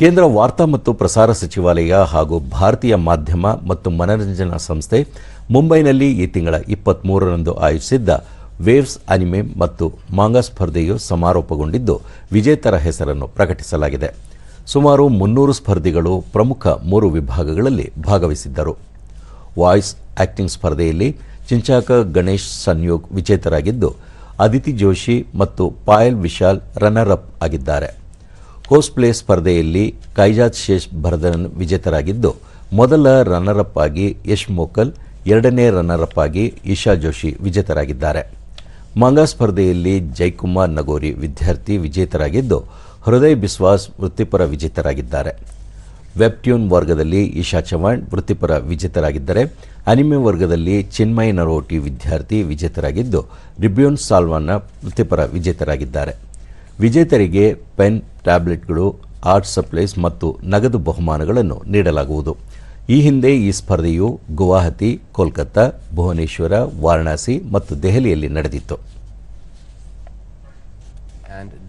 ಕೇಂದ್ರ ವಾರ್ತಾ ಮತ್ತು ಪ್ರಸಾರ ಸಚಿವಾಲಯ ಹಾಗೂ ಭಾರತೀಯ ಮಾಧ್ಯಮ ಮತ್ತು ಮನರಂಜನಾ ಸಂಸ್ಥೆ ಮುಂಬೈನಲ್ಲಿ ಈ ತಿಂಗಳ ಇಪ್ಪತ್ಮೂರರಂದು ಆಯೋಜಿಸಿದ್ದ ವೇವ್ಸ್ ಅನಿಮೆ ಮತ್ತು ಮಾಂಗಾ ಸ್ಪರ್ಧೆಯು ಸಮಾರೋಪಗೊಂಡಿದ್ದು ವಿಜೇತರ ಹೆಸರನ್ನು ಪ್ರಕಟಿಸಲಾಗಿದೆ. ಸುಮಾರು ಮುನ್ನೂರು ಸ್ಪರ್ಧಿಗಳು ಪ್ರಮುಖ ಮೂರು ವಿಭಾಗಗಳಲ್ಲಿ ಭಾಗವಹಿಸಿದ್ದರು. ವಾಯ್ಸ್ ಆಕ್ಟಿಂಗ್ ಸ್ಪರ್ಧೆಯಲ್ಲಿ ಚಿಂಚಾಕ ಗಣೇಶ್ ಸಂಯೋಗ್ ವಿಜೇತರಾಗಿದ್ದು, ಅದಿತಿ ಜೋಶಿ ಮತ್ತು ಪಾಯಲ್ ವಿಶಾಲ್ ರನ್ನರ್ ಅಪ್ ಆಗಿದ್ದಾರೆ. ಹೋಸ್ಟ್ ಪ್ಲೇ ಸ್ಪರ್ಧೆಯಲ್ಲಿ ಕೈಜಾತ್ ಶೇಷ್ ಭರದನ್ ವಿಜೇತರಾಗಿದ್ದು, ಮೊದಲ ರನ್ನರ್ ಅಪ್ ಆಗಿ ಯಶ್ ಮೋಕಲ್, ಎರಡನೇ ರನ್ನರ್ ಅಪ್ ಆಗಿ ಈಶಾ ಜೋಶಿ ವಿಜೇತರಾಗಿದ್ದಾರೆ. ಮಂಗಾ ಸ್ಪರ್ಧೆಯಲ್ಲಿ ಜೈಕುಮಾರ್ ನಗೋರಿ ವಿದ್ಯಾರ್ಥಿ ವಿಜೇತರಾಗಿದ್ದು, ಹೃದಯ್ ಬಿಸ್ವಾಸ್ ವೃತ್ತಿಪರ ವಿಜೇತರಾಗಿದ್ದಾರೆ. ವೆಬ್ ಟ್ಯೂನ್ ವರ್ಗದಲ್ಲಿ ಈಶಾ ಚವಾಣ್ ವೃತ್ತಿಪರ ವಿಜೇತರಾಗಿದ್ದರೆ, ಅನಿಮೆ ವರ್ಗದಲ್ಲಿ ಚಿನ್ಮಯ್ ನರೋಟಿ ವಿದ್ಯಾರ್ಥಿ ವಿಜೇತರಾಗಿದ್ದು, ರಿಬ್ಯೂನ್ ಸಾಲ್ವಾನ ವೃತ್ತಿಪರ ವಿಜೇತರಾಗಿದ್ದಾರೆ. ವಿಜೇತರಿಗೆ ಪೆನ್ ಟ್ಯಾಬ್ಲೆಟ್ಗಳು, ಆರ್ಟ್ ಸಪ್ಲೈಸ್ ಮತ್ತು ನಗದು ಬಹುಮಾನಗಳನ್ನು ನೀಡಲಾಗುವುದು. ಈ ಹಿಂದೆ ಈ ಸ್ಪರ್ಧೆಯು ಗುವಾಹತಿ, ಕೋಲ್ಕತ್ತಾ, ಭುವನೇಶ್ವರ, ವಾರಣಾಸಿ ಮತ್ತು ದೆಹಲಿಯಲ್ಲಿ ನಡೆದಿತ್ತು.